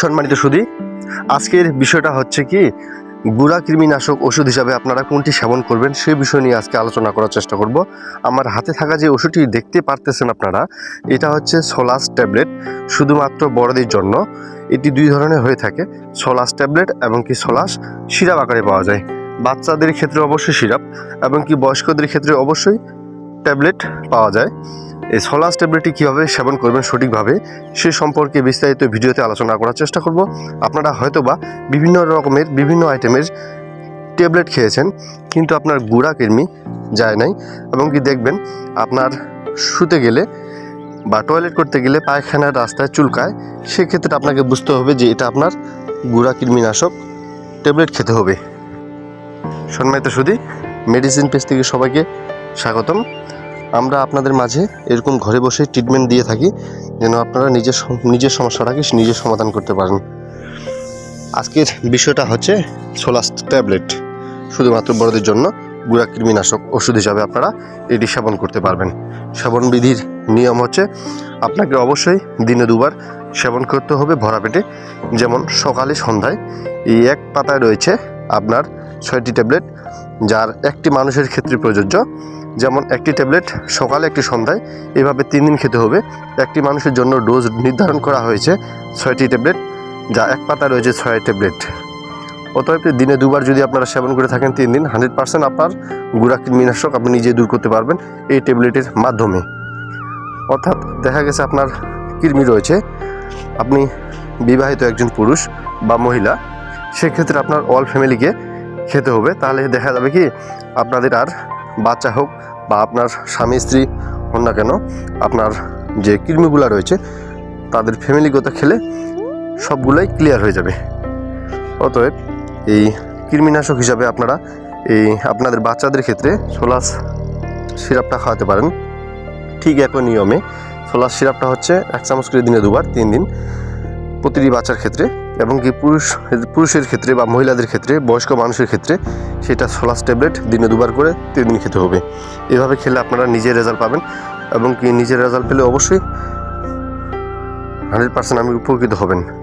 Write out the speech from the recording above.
সম্মানিত সুদী আজকের বিষয়টা হচ্ছে কি, গুড়া কৃমিনাশক ওষুধ হিসাবে আপনারা কোনটি সেবন করবেন সেই বিষয় নিয়ে আজকে আলোচনা করার চেষ্টা করব। আমার হাতে থাকা যে ওষুধটি দেখতে পারতেছেন আপনারা, এটা হচ্ছে সোলাস ট্যাবলেট, শুধুমাত্র বড়দের জন্য। এটি দুই ধরনের হয়ে থাকে, সোলাস ট্যাবলেট এবং কি সোলাস সিরাপ আকারে পাওয়া যায়। বাচ্চাদের ক্ষেত্রে অবশ্যই সিরাপ এবং কি বয়স্কদের ক্ষেত্রে অবশ্যই ট্যাবলেট পাওয়া যায়। এই সোলাস ট্যাবলেটটি কীভাবে সেবন করবেন সঠিকভাবে সে সম্পর্কে বিস্তারিত ভিডিওতে আলোচনা করার চেষ্টা করব। আপনারা হয়তোবা বিভিন্ন রকমের, বিভিন্ন আইটেমের ট্যাবলেট খেয়েছেন, কিন্তু আপনার গুড়া কৃমি যায় নাই এবং কি দেখবেন, আপনার শুতে গেলে বা টয়লেট করতে গেলে পায়খানার রাস্তায় চুলকায়, সেক্ষেত্রে আপনাকে বুঝতে হবে যে এটা আপনার গুড়া কৃমিনাশক ট্যাবলেট খেতে হবে। সম্মানিত সুদী মেডিসিন পেজ থেকে সবাইকে স্বাগতম। আমরা আপনাদের মাঝে এরকম ঘরে বসে ট্রিটমেন্ট দিয়ে থাকি, যেন আপনারা নিজের নিজের সমস্যাটাকে নিজের সমাধান করতে পারেন। আজকের বিষয়টা হচ্ছে সোলাস ট্যাবলেট। শুধুমাত্র বড়দের জন্য গুড়া কৃমিনাশক ওষুধ হিসাবে আপনারা এটি সেবন করতে পারবেন। সেবন বিধির নিয়ম হচ্ছে, আপনাকে অবশ্যই দিনে দুবার সেবন করতে হবে ভরা পেটে। যেমন সকালে সন্ধ্যায় এই এক পাতায় রয়েছে আপনার ছয়টি ট্যাবলেট, যার একটি মানুষের ক্ষেত্রে প্রযোজ্য। যেমন একটি ট্যাবলেট সকালে, একটি সন্ধ্যায়, এভাবে তিন দিন খেতে হবে। একটি মানুষের জন্য ডোজ নির্ধারণ করা হয়েছে ছয়টি ট্যাবলেট, যা এক পাতা রয়েছে ছয় ট্যাবলেট। অতএব দিনে দুবার যদি আপনারা সেবন করে থাকেন তিন দিন, হান্ড্রেড পার্সেন্ট আপনার গুড়া কৃমিনাশক আপনি নিজে দূর করতে পারবেন এই ট্যাবলেটের মাধ্যমে। অর্থাৎ দেখা গেছে আপনার কৃমি রয়েছে। আপনি বিবাহিত একজন পুরুষ বা মহিলা, সেক্ষেত্রে আপনার অল ফ্যামিলিকে খেতে হবে। তাহলে দেখা যাবে কি, আপনাদের আর বাচ্চা হোক বা আপনার স্বামী, স্ত্রী হন না কেন, আপনার যে কৃমিগুলো রয়েছে, তাদের ফ্যামিলিগত খেলে সবগুলোই ক্লিয়ার হয়ে যাবে। অতএব এই কৃমিনাশক হিসাবে আপনারা এই আপনাদের বাচ্চাদের ক্ষেত্রে সোলাস সিরাপটা খাওয়াতে পারেন। ঠিক একই নিয়মে সোলাস সিরাপটা হচ্ছে এক চামচ করে দিনে দুবার, তিন দিন প্রতিটি বাচ্চার ক্ষেত্রে এবং কি পুরুষ, পুরুষের ক্ষেত্রে বা মহিলাদের ক্ষেত্রে, বয়স্ক মানুষের ক্ষেত্রে সেটা সোলাস ট্যাবলেট দিনে দুবার করে তিন দিন খেতে হবে। এভাবে খেলে আপনারা নিজের রেজাল্ট পাবেন এবং কি নিজের রেজাল্ট পেলে অবশ্যই হান্ড্রেড পার্সেন্ট আমি উপকৃত হবেন।